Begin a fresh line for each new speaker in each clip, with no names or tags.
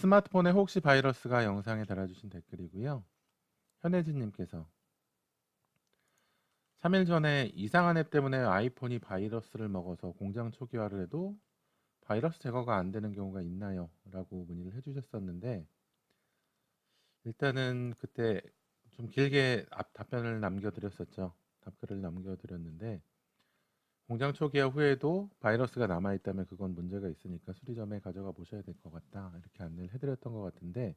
스마트폰에 혹시 바이러스가 영상에 달아주신 댓글이고요. 현혜진님께서 3일 전에 이상한 앱 때문에 아이폰이 바이러스를 먹어서 공장 초기화를 해도 바이러스 제거가 안 되는 경우가 있나요? 라고 문의를 해주셨었는데 일단은 그때 좀 길게 앞 답변을 남겨드렸었죠. 답글을 남겨드렸는데 공장 초기화 후에도 바이러스가 남아 있다면 그건 문제가 있으니까 수리점에 가져가 보셔야 될 것 같다. 이렇게 안내를 해드렸던 것 같은데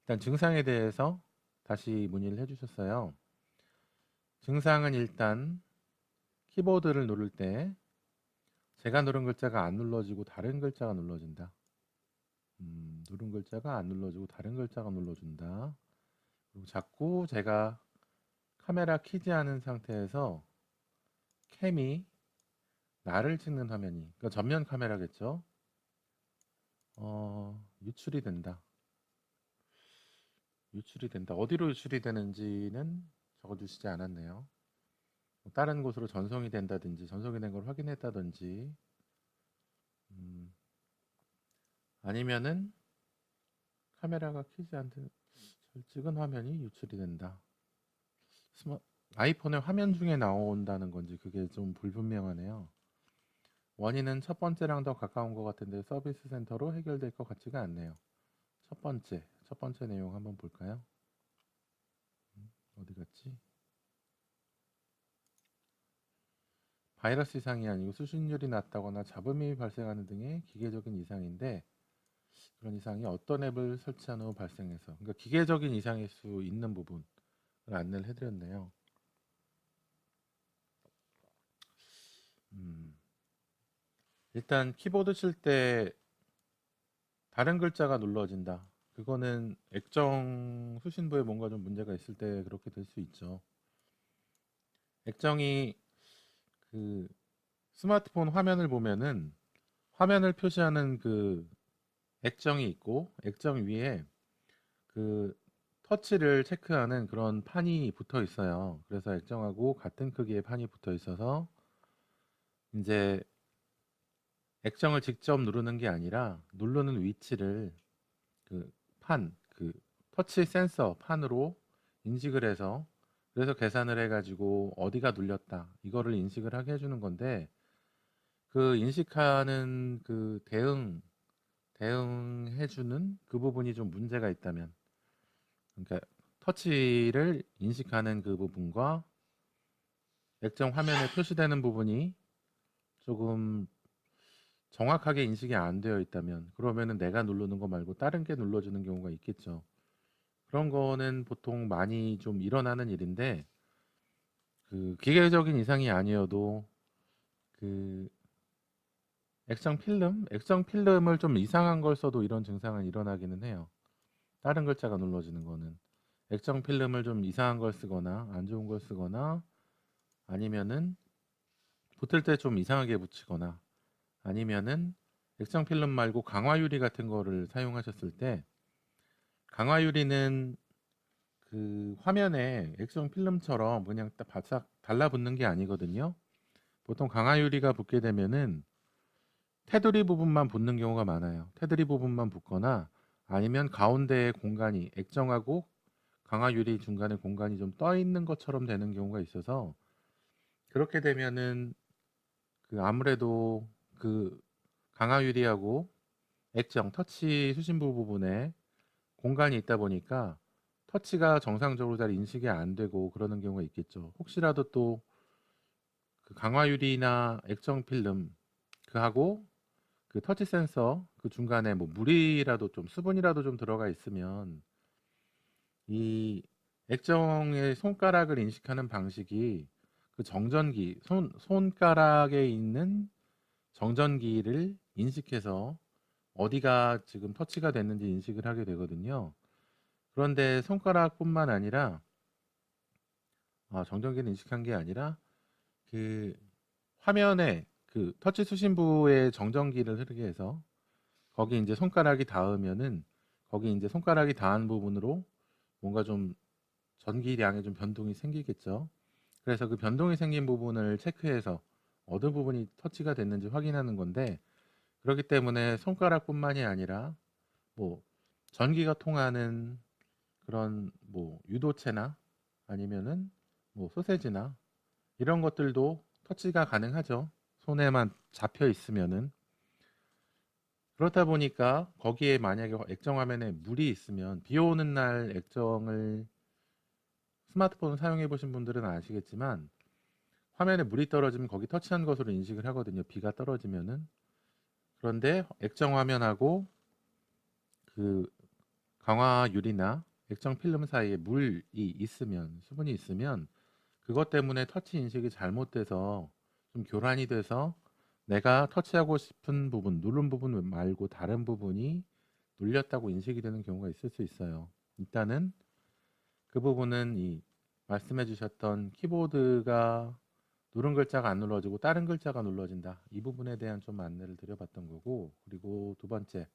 일단 증상에 대해서 다시 문의를 해주셨어요. 증상은 일단 키보드를 누를 때 제가 누른 글자가 안 눌러지고 다른 글자가 눌러진다. 음, 누른 글자가 안 눌러지고 다른 글자가 눌러준다. 그리고 자꾸 제가 카메라 키지 않은 상태에서 캠이 나를 찍는 화면이 그러니까 전면 카메라겠죠. 어, 유출이 된다. 유출이 된다. 어디로 유출이 되는지는 적어주시지 않았네요. 뭐 다른 곳으로 전송이 된다든지 전송이 된 걸 확인했다든지 음, 아니면은 카메라가 켜지 잘 찍은 화면이 유출이 된다. 스마, 아이폰의 화면 중에 나온다는 건지 그게 좀 불분명하네요. 원인은 첫 번째랑 더 가까운 것 같은데 서비스 센터로 해결될 것 같지가 않네요. 첫 번째, 첫 번째 내용 한번 볼까요? 음, 어디 갔지? 바이러스 이상이 아니고 수신율이 낮다거나 잡음이 발생하는 등의 기계적인 이상인데 그런 이상이 어떤 앱을 설치한 후 발생해서 그러니까 기계적인 이상일 수 있는 부분을 안내를 해드렸네요. 음, 일단 키보드 칠 때 다른 글자가 눌러진다. 그거는 액정 수신부에 뭔가 좀 문제가 있을 때 그렇게 될 수 있죠. 액정이 그 스마트폰 화면을 보면은 화면을 표시하는 그 액정이 있고 액정 위에 그 터치를 체크하는 그런 판이 붙어 있어요. 그래서 액정하고 같은 크기의 판이 붙어 있어서 이제 액정을 직접 누르는 게 아니라 누르는 위치를 그 판, 그 터치 센서 판으로 인식을 해서 그래서 계산을 해가지고 어디가 눌렸다 이거를 인식을 하게 해주는 건데 그 인식하는 그 대응 대응해주는 그 부분이 좀 문제가 있다면 그러니까 터치를 인식하는 그 부분과 액정 화면에 표시되는 부분이 조금 정확하게 인식이 안 되어 있다면 그러면은 내가 누르는 거 말고 다른 게 눌러주는 경우가 있겠죠. 그런 거는 보통 많이 좀 일어나는 일인데 그 기계적인 이상이 아니어도 그 액정 필름, 액정 필름을 좀 이상한 걸 써도 이런 증상은 일어나기는 해요. 다른 글자가 눌러지는 거는 액정 필름을 좀 이상한 걸 쓰거나 안 좋은 걸 쓰거나 아니면은 붙을 때 좀 이상하게 붙이거나 아니면은 액정 필름 말고 강화 유리 같은 거를 사용하셨을 때 강화 유리는 그 화면에 액정 필름처럼 그냥 딱 바싹 달라붙는 게 아니거든요. 보통 강화 유리가 붙게 되면은 테두리 부분만 붙는 경우가 많아요. 테두리 부분만 붙거나 아니면 가운데에 공간이 액정하고 강화 유리 중간에 공간이 좀 떠 있는 것처럼 되는 경우가 있어서 그렇게 되면은 그 아무래도 그 강화 유리하고 액정 터치 수신부 부분에 공간이 있다 보니까 터치가 정상적으로 잘 인식이 안 되고 그러는 경우가 있겠죠. 혹시라도 또 그 강화 유리나 액정 필름 그하고 그 터치 센서 그 중간에 뭐 물이라도 좀 수분이라도 좀 들어가 있으면 이 액정의 손가락을 인식하는 방식이 그 정전기 손 손가락에 있는 정전기를 인식해서 어디가 지금 터치가 됐는지 인식을 하게 되거든요. 그런데 손가락뿐만 아니라 아, 정전기를 인식한 게 아니라 그 화면에 그 터치 수신부에 정전기를 흐르게 해서 거기 이제 손가락이 닿으면은 거기 이제 손가락이 닿은 부분으로 뭔가 좀 전기량에 좀 변동이 생기겠죠. 그래서 그 변동이 생긴 부분을 체크해서 어느 부분이 터치가 됐는지 확인하는 건데 그렇기 때문에 손가락뿐만이 아니라 뭐 전기가 통하는 그런 뭐 유도체나 아니면은 뭐 소세지나 이런 것들도 터치가 가능하죠. 손에만 잡혀 있으면은 그렇다 보니까 거기에 만약에 액정 화면에 물이 있으면 비 오는 날 액정을 스마트폰 사용해 보신 분들은 아시겠지만 화면에 물이 떨어지면 거기 터치한 것으로 인식을 하거든요. 비가 떨어지면은 그런데 액정 화면하고 그 강화 유리나 액정 필름 사이에 물이 있으면 수분이 있으면 그것 때문에 터치 인식이 잘못돼서 좀 교란이 돼서 내가 터치하고 싶은 부분, 누른 부분 말고 다른 부분이 눌렸다고 인식이 되는 경우가 있을 수 있어요. 일단은 그 부분은 이 말씀해 주셨던 키보드가 누른 글자가 안 눌러지고 다른 글자가 눌러진다. 이 부분에 대한 좀 안내를 드려봤던 거고 그리고 두 번째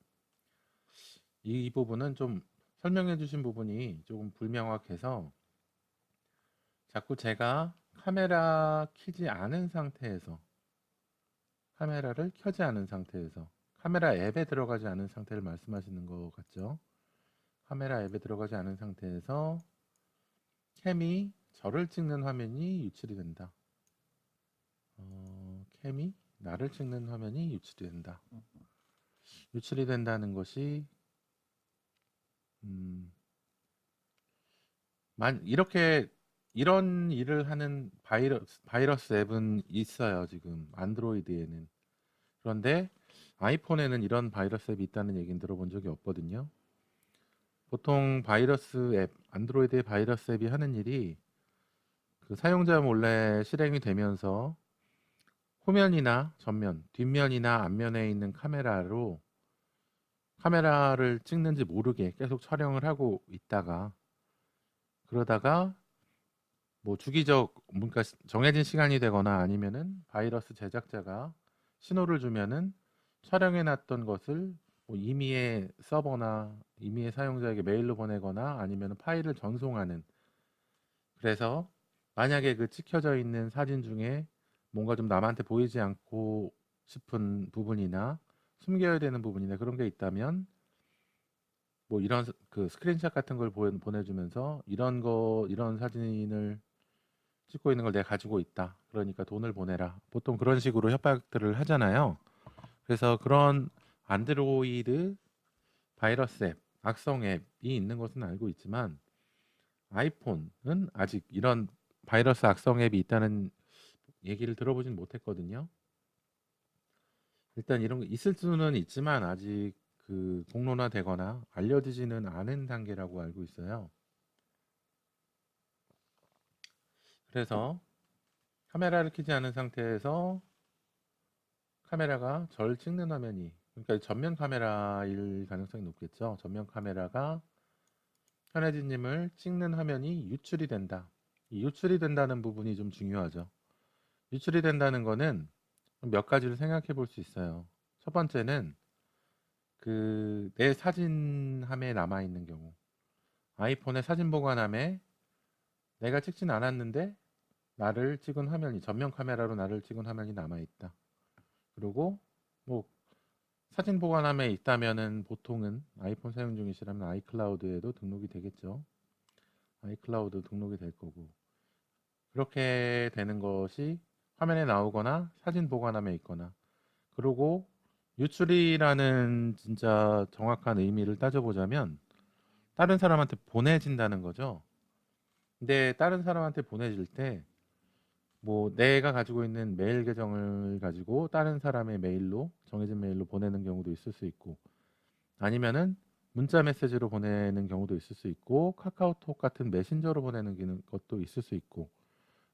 이, 이 부분은 좀 설명해 주신 부분이 조금 불명확해서 자꾸 제가 카메라 키지 않은 상태에서 카메라를 켜지 않은 상태에서 카메라 앱에 들어가지 않은 상태를 말씀하시는 것 같죠? 카메라 앱에 들어가지 않은 상태에서 캠이 저를 찍는 화면이 유출이 된다. 어, 캠이 나를 찍는 화면이 유출이 된다. 유출이 된다는 것이 음, 만 이렇게 이런 일을 하는 바이러스, 바이러스 앱은 있어요, 지금. 안드로이드에는. 그런데 아이폰에는 이런 바이러스 앱이 있다는 얘기는 들어본 적이 없거든요. 보통 바이러스 앱, 안드로이드의 바이러스 앱이 하는 일이 그 사용자 몰래 실행이 되면서 후면이나 전면, 뒷면이나 앞면에 있는 카메라로 카메라를 찍는지 모르게 계속 촬영을 하고 있다가 그러다가 뭐 주기적 뭔가 시- 정해진 시간이 되거나 아니면은 바이러스 제작자가 신호를 주면은 촬영해 놨던 것을 뭐 임의의 서버나 임의의 사용자에게 메일로 보내거나 아니면 파일을 전송하는 그래서 만약에 그 찍혀져 있는 사진 중에 뭔가 좀 남한테 보이지 않고 싶은 부분이나 숨겨야 되는 부분이나 그런 게 있다면 뭐 이런 스- 그 스크린샷 같은 걸 보- 보내주면서 이런 거 이런 사진을 찍고 있는 걸 내가 가지고 있다. 그러니까 돈을 보내라. 보통 그런 식으로 협박들을 하잖아요. 그래서 그런 안드로이드 바이러스 앱, 악성 앱이 있는 것은 알고 있지만 아이폰은 아직 이런 바이러스 악성 앱이 있다는 얘기를 들어보진 못했거든요. 일단 이런 거 있을 수는 있지만 아직 그 공론화되거나 알려지지는 않은 단계라고 알고 있어요. 그래서 카메라를 켜지 않은 상태에서 카메라가 절 찍는 화면이 그러니까 전면 카메라일 가능성이 높겠죠. 전면 카메라가 현혜진님을 찍는 화면이 유출이 된다. 이 유출이 된다는 부분이 좀 중요하죠. 유출이 된다는 거는 몇 가지를 생각해 볼 수 있어요. 첫 번째는 그 내 사진함에 남아 있는 경우 아이폰의 사진 보관함에 내가 찍진 않았는데 나를 찍은 화면이 전면 카메라로 나를 찍은 화면이 남아 있다. 그리고 뭐 사진 보관함에 있다면은 보통은 아이폰 사용 중이시라면 아이클라우드에도 등록이 되겠죠. 아이클라우드 등록이 될 거고 그렇게 되는 것이 화면에 나오거나 사진 보관함에 있거나 그리고 유출이라는 진짜 정확한 의미를 따져보자면 다른 사람한테 보내진다는 거죠. 근데 다른 사람한테 보내질 때 뭐 내가 가지고 있는 메일 계정을 가지고 다른 사람의 메일로 정해진 메일로 보내는 경우도 있을 수 있고 아니면은 문자 메시지로 보내는 경우도 있을 수 있고 카카오톡 같은 메신저로 보내는 것도 있을 수 있고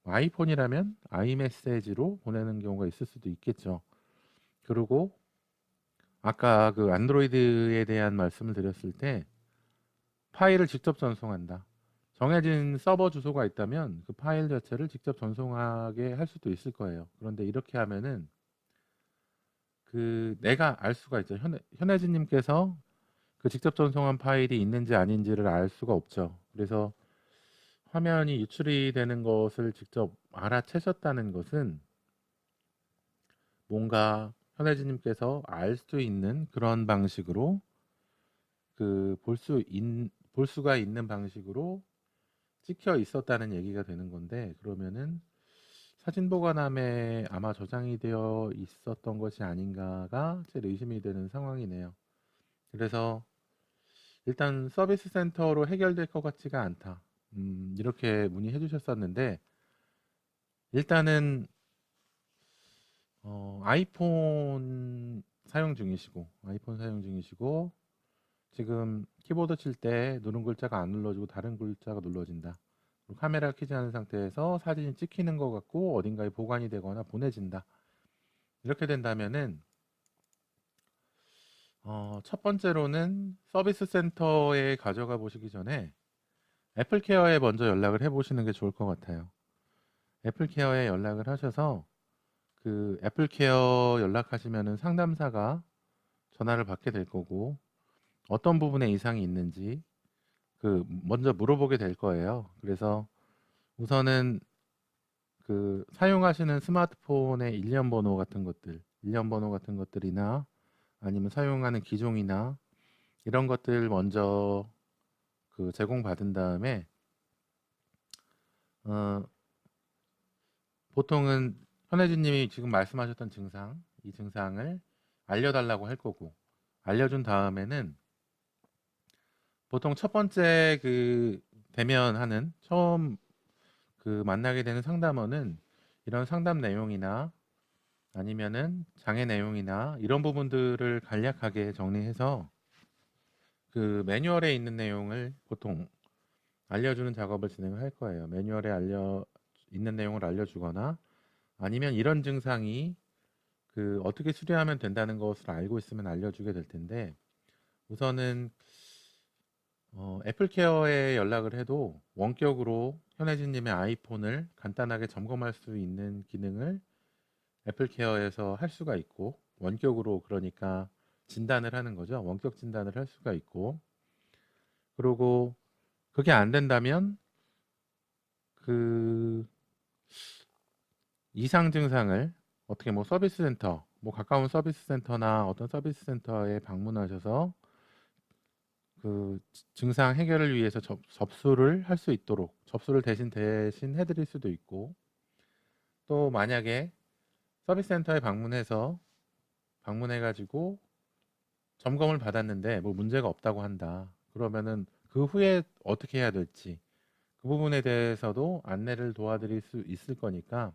아이폰이라면 아이메시지로 보내는 경우가 있을 수도 있겠죠. 그리고 아까 그 안드로이드에 대한 말씀을 드렸을 때 파일을 직접 전송한다. 정해진 서버 주소가 있다면 그 파일 자체를 직접 전송하게 할 수도 있을 거예요. 그런데 이렇게 하면은 그 내가 알 수가 있죠. 현, 현혜진님께서 그 직접 전송한 파일이 있는지 아닌지를 알 수가 없죠. 그래서 화면이 유출이 되는 것을 직접 알아채셨다는 것은 뭔가 현혜진님께서 알 수 있는 그런 방식으로 그 볼수볼 수가 있는 방식으로 찍혀 있었다는 얘기가 되는 건데 그러면은 사진 보관함에 아마 저장이 되어 있었던 것이 아닌가가 제 의심이 되는 상황이네요. 그래서 일단 서비스 센터로 해결될 것 같지가 않다. 음, 이렇게 문의해 주셨었는데 일단은 어, 아이폰 사용 중이시고 아이폰 사용 중이시고 지금 키보드 칠 때 누른 글자가 안 눌러지고 다른 글자가 눌러진다. 카메라 켜지 않은 상태에서 사진이 찍히는 것 같고 어딘가에 보관이 되거나 보내진다. 이렇게 된다면은 어, 첫 번째로는 서비스 센터에 가져가 보시기 전에 애플 케어에 먼저 연락을 해 보시는 게 좋을 것 같아요. 애플 케어에 연락을 하셔서 그 애플 케어 연락하시면은 상담사가 전화를 받게 될 거고 어떤 부분에 이상이 있는지 그 먼저 물어보게 될 거예요. 그래서 우선은 그 사용하시는 스마트폰의 일련 번호 같은 것들, 일련 번호 같은 것들이나 아니면 사용하는 기종이나 이런 것들 먼저 그 제공받은 다음에 어 보통은 현혜진 님이 지금 말씀하셨던 증상, 이 증상을 알려달라고 할 거고 알려준 다음에는 보통 첫 번째 그 대면하는 처음 그 만나게 되는 상담원은 이런 상담 내용이나 아니면은 장애 내용이나 이런 부분들을 간략하게 정리해서 그 매뉴얼에 있는 내용을 보통 알려주는 작업을 진행을 할 거예요. 매뉴얼에 알려 있는 내용을 알려주거나 아니면 이런 증상이 그 어떻게 수리하면 된다는 것을 알고 있으면 알려주게 될 텐데 우선은 어, 애플케어에 연락을 해도 원격으로 현혜진님의 아이폰을 간단하게 점검할 수 있는 기능을 애플케어에서 할 수가 있고 원격으로 그러니까 진단을 하는 거죠. 원격 진단을 할 수가 있고 그리고 그게 안 된다면 그 이상 증상을 어떻게 뭐 서비스 센터, 뭐 가까운 서비스 센터나 어떤 서비스 센터에 방문하셔서 그 증상 해결을 위해서 접, 접수를 할 수 있도록 접수를 대신 대신 해드릴 수도 있고 또 만약에 서비스 센터에 방문해서 방문해가지고 점검을 받았는데 뭐 문제가 없다고 한다. 그러면은 그 후에 어떻게 해야 될지 그 부분에 대해서도 안내를 도와드릴 수 있을 거니까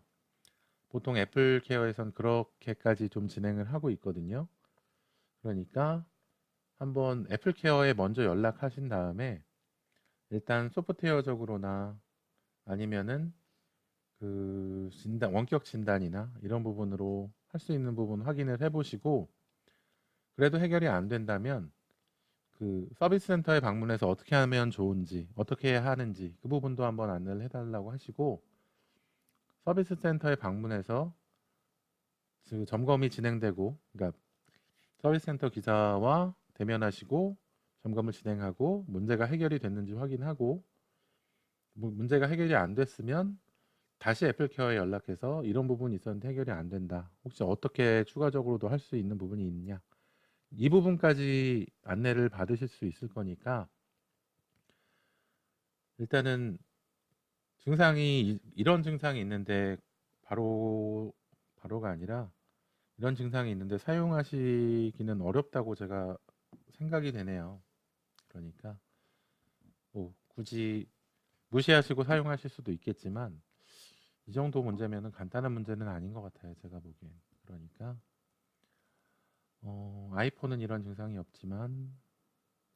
보통 애플 케어에선 그렇게까지 좀 진행을 하고 있거든요. 그러니까 한번 애플 케어에 먼저 연락하신 다음에 일단 소프트웨어적으로나 아니면은 그 진단 원격 진단이나 이런 부분으로 할 수 있는 부분 확인을 해보시고 그래도 해결이 안 된다면 그 서비스 센터에 방문해서 어떻게 하면 좋은지 어떻게 하는지 그 부분도 한번 안내를 해달라고 하시고 서비스 센터에 방문해서 그 점검이 진행되고 그러니까 서비스 센터 기사와 대면하시고 점검을 진행하고 문제가 해결이 됐는지 확인하고 뭐 문제가 해결이 안 됐으면 다시 애플케어에 연락해서 이런 부분이 있었는데 해결이 안 된다. 혹시 어떻게 추가적으로도 할 수 있는 부분이 있냐? 이 부분까지 안내를 받으실 수 있을 거니까 일단은 증상이 이- 이런 증상이 있는데 바로 바로가 아니라 이런 증상이 있는데 사용하시기는 어렵다고 제가 생각이 되네요. 그러니까 뭐 굳이 무시하시고 사용하실 수도 있겠지만 이 정도 문제면은 간단한 문제는 아닌 것 같아요. 제가 보기엔. 그러니까 어, 아이폰은 이런 증상이 없지만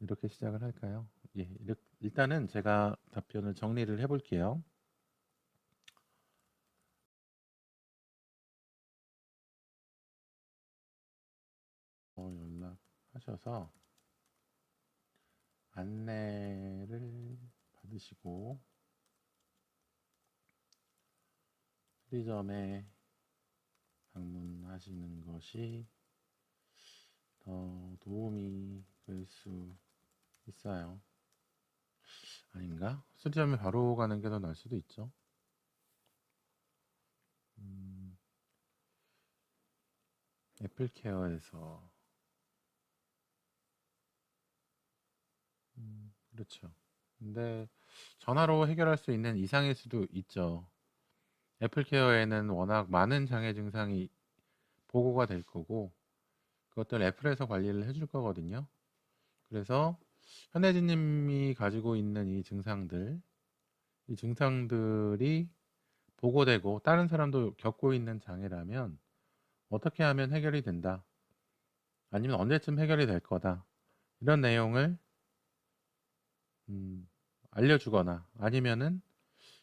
이렇게 시작을 할까요? 예, 이렇- 일단은 제가 답변을 정리를 해 볼게요. 어, 연락하셔서 안내를 받으시고 편의점에 방문하시는 것이 더 도움이 될 수 있어요. 아닌가? 수리점에 바로 가는 게 더 나을 수도 있죠. 음, 애플 케어에서 그렇죠. 근데 전화로 해결할 수 있는 이상일 수도 있죠. 애플케어에는 워낙 많은 장애 증상이 보고가 될 거고 그것들 애플에서 관리를 해줄 거거든요. 그래서 현혜진 님이 가지고 있는 이 증상들 이 증상들이 보고되고 다른 사람도 겪고 있는 장애라면 어떻게 하면 해결이 된다. 아니면 언제쯤 해결이 될 거다. 이런 내용을 음, 알려주거나 아니면은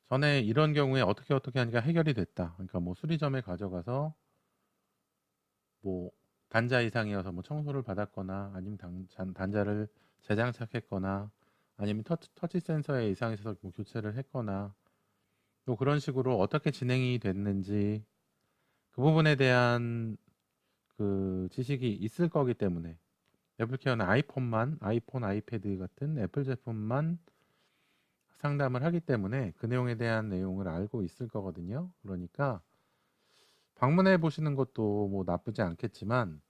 전에 이런 경우에 어떻게 어떻게 하니까 해결이 됐다. 그러니까 뭐 수리점에 가져가서 뭐 단자 이상이어서 뭐 청소를 받았거나 아니면 단, 잔- 단자를 재장착했거나 아니면 터치, 터치 센서에 이상이 있어서 뭐 교체를 했거나 또 그런 식으로 어떻게 진행이 됐는지 그 부분에 대한 그 지식이 있을 거기 때문에 애플케어는 아이폰만 아이폰, 아이패드 같은 애플 제품만 상담을 하기 때문에 그 내용에 대한 내용을 알고 있을 거거든요. 그러니까 방문해 보시는 것도 뭐 나쁘지 않겠지만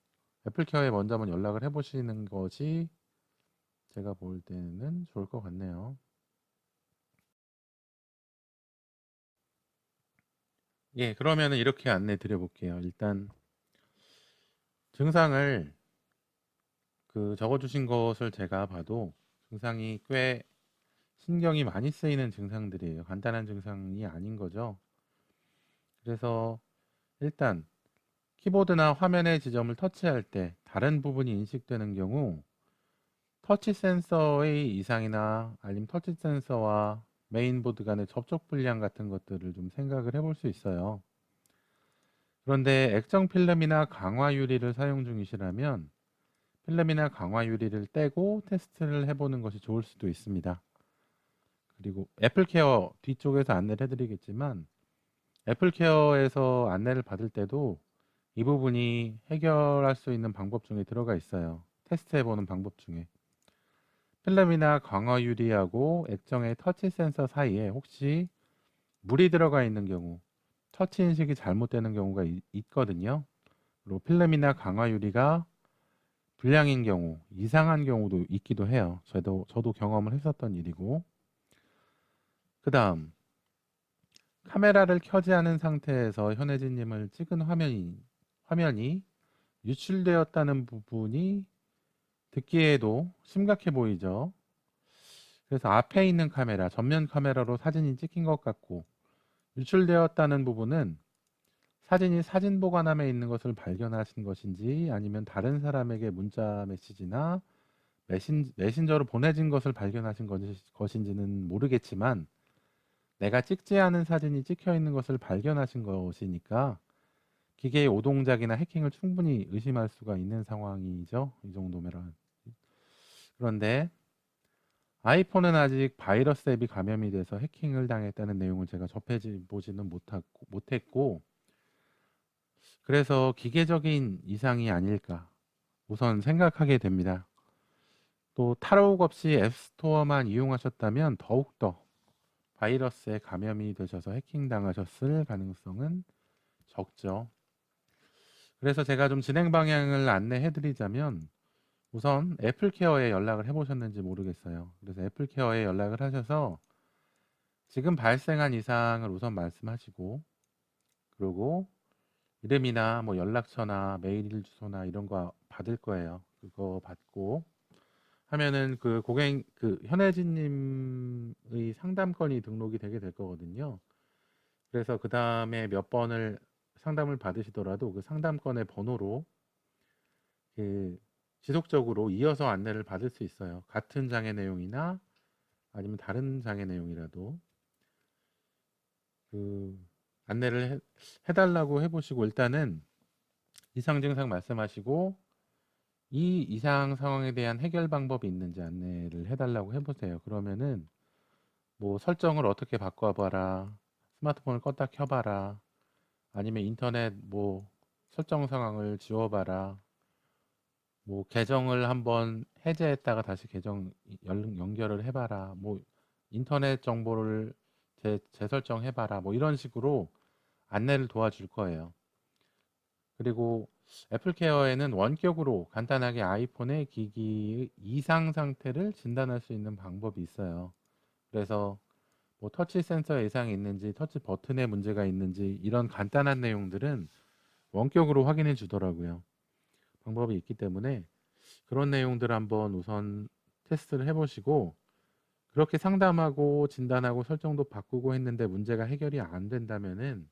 애플케어에 먼저 한번 연락을 해 보시는 것이 제가 볼 때는 좋을 것 같네요. 예, 그러면은 이렇게 안내 드려 볼게요. 일단 증상을 그 적어 주신 것을 제가 봐도 증상이 꽤 신경이 많이 쓰이는 증상들이에요. 간단한 증상이 아닌 거죠. 그래서 일단 키보드나 화면의 지점을 터치할 때 다른 부분이 인식되는 경우 터치 센서의 이상이나 아니면 터치 센서와 메인보드 간의 접촉 불량 같은 것들을 좀 생각을 해볼 수 있어요. 그런데 액정 필름이나 강화 유리를 사용 중이시라면 필름이나 강화 유리를 떼고 테스트를 해보는 것이 좋을 수도 있습니다. 그리고 애플케어 뒤쪽에서 안내를 해드리겠지만 애플케어에서 안내를 받을 때도 이 부분이 해결할 수 있는 방법 중에 들어가 있어요. 테스트해보는 방법 중에. 필름이나 강화 유리하고 액정의 터치 센서 사이에 혹시 물이 들어가 있는 경우, 터치 인식이 잘못되는 경우가 이- 있거든요. 그리고 필름이나 강화 유리가 불량인 경우, 이상한 경우도 있기도 해요. 저도 저도 경험을 했었던 일이고. 그 다음 카메라를 켜지 않은 상태에서 현혜진님을 찍은 화면이 화면이 유출되었다는 부분이 듣기에도 심각해 보이죠. 그래서 앞에 있는 카메라, 전면 카메라로 사진이 찍힌 것 같고 유출되었다는 부분은 사진이 사진 보관함에 있는 것을 발견하신 것인지 아니면 다른 사람에게 문자 메시지나 메신, 메신저로 보내진 것을 발견하신 것인지는 모르겠지만 내가 찍지 않은 사진이 찍혀 있는 것을 발견하신 것이니까 기계의 오동작이나 해킹을 충분히 의심할 수가 있는 상황이죠. 이 정도면. 그런데 아이폰은 아직 바이러스 앱이 감염이 돼서 해킹을 당했다는 내용을 제가 접해지 보지는 못했고 그래서 기계적인 이상이 아닐까 우선 생각하게 됩니다. 또 탈옥 없이 앱스토어만 이용하셨다면 더욱더 바이러스에 감염이 되셔서 해킹 당하셨을 가능성은 적죠. 그래서 제가 좀 진행 방향을 안내해 드리자면 우선 애플케어에 연락을 해 보셨는지 모르겠어요. 그래서 애플케어에 연락을 하셔서 지금 발생한 이상을 우선 말씀하시고 그리고 이름이나 뭐 연락처나 메일 주소나 이런 거 받을 거예요. 그거 받고 하면은 그 고객 그 현혜진 님의 상담 건이 등록이 되게 될 거거든요. 그래서 그 다음에 몇 번을 상담을 받으시더라도 그 상담 건의 번호로 그 지속적으로 이어서 안내를 받을 수 있어요. 같은 장애 내용이나 아니면 다른 장애 내용이라도 그 안내를 해, 해달라고 해보시고 일단은 이상 증상 말씀하시고 이 이상 상황에 대한 해결 방법이 있는지 안내를 해 달라고 해 보세요. 그러면은 뭐 설정을 어떻게 바꿔 봐라, 스마트폰을 껐다 켜 봐라, 아니면 인터넷 뭐 설정 상황을 지워 봐라, 뭐 계정을 한번 해제했다가 다시 계정 연, 연결을 해 봐라, 뭐 인터넷 정보를 재, 재설정해 봐라, 뭐 이런 식으로 안내를 도와줄 거예요. 그리고 애플케어에는 원격으로 간단하게 아이폰의 기기의 이상 상태를 진단할 수 있는 방법이 있어요. 그래서 뭐 터치 센서 이상이 있는지, 터치 버튼에 문제가 있는지 이런 간단한 내용들은 원격으로 확인해 주더라고요. 방법이 있기 때문에 그런 내용들 한번 우선 테스트를 해보시고 그렇게 상담하고 진단하고 설정도 바꾸고 했는데 문제가 해결이 안 된다면은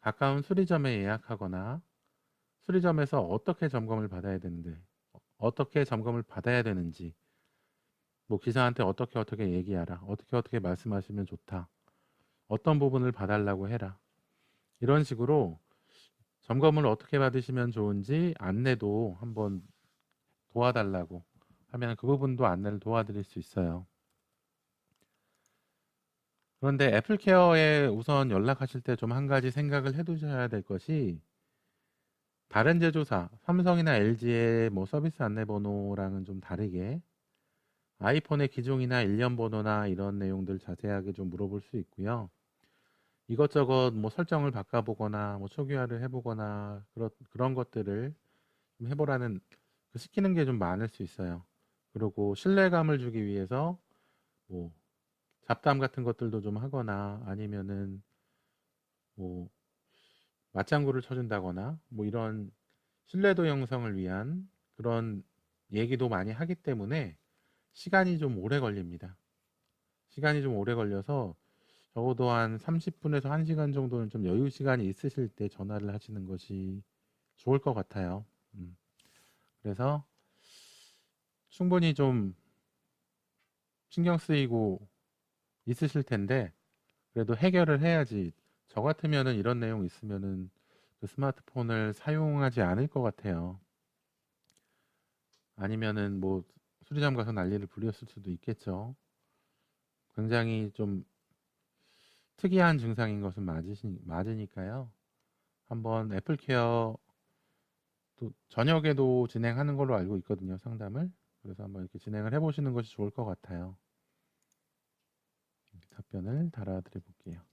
가까운 수리점에 예약하거나 수리점에서 어떻게 점검을 받아야 되는데 어떻게 점검을 받아야 되는지 뭐 기사한테 어떻게 어떻게 얘기하라 어떻게 어떻게 말씀하시면 좋다 어떤 부분을 봐달라고 해라 이런 식으로 점검을 어떻게 받으시면 좋은지 안내도 한번 도와달라고 하면 그 부분도 안내를 도와드릴 수 있어요. 그런데 애플케어에 우선 연락하실 때 좀 한 가지 생각을 해두셔야 될 것이 다른 제조사, 삼성이나 LG의 뭐 서비스 안내 번호랑은 좀 다르게 아이폰의 기종이나 일련 번호나 이런 내용들 자세하게 좀 물어볼 수 있고요. 이것저것 뭐 설정을 바꿔보거나 뭐 초기화를 해보거나 그런 그런 것들을 좀 해보라는 그 시키는 게 좀 많을 수 있어요. 그리고 신뢰감을 주기 위해서 뭐 잡담 같은 것들도 좀 하거나 아니면은 뭐 맞장구를 쳐준다거나 뭐 이런 신뢰도 형성을 위한 그런 얘기도 많이 하기 때문에 시간이 좀 오래 걸립니다. 시간이 좀 오래 걸려서 적어도 한 30분에서 1시간 정도는 좀 여유 시간이 있으실 때 전화를 하시는 것이 좋을 것 같아요. 음. 그래서 충분히 좀 신경 쓰이고 있으실 텐데 그래도 해결을 해야지 저 같으면은 이런 내용 있으면은 그 스마트폰을 사용하지 않을 것 같아요. 아니면은 뭐 수리점 가서 난리를 부렸을 수도 있겠죠. 굉장히 좀 특이한 증상인 것은 맞으시, 맞으니까요. 한번 애플케어 또 저녁에도 진행하는 걸로 알고 있거든요, 상담을. 그래서 한번 이렇게 진행을 해보시는 것이 좋을 것 같아요. 답변을 달아드려 볼게요.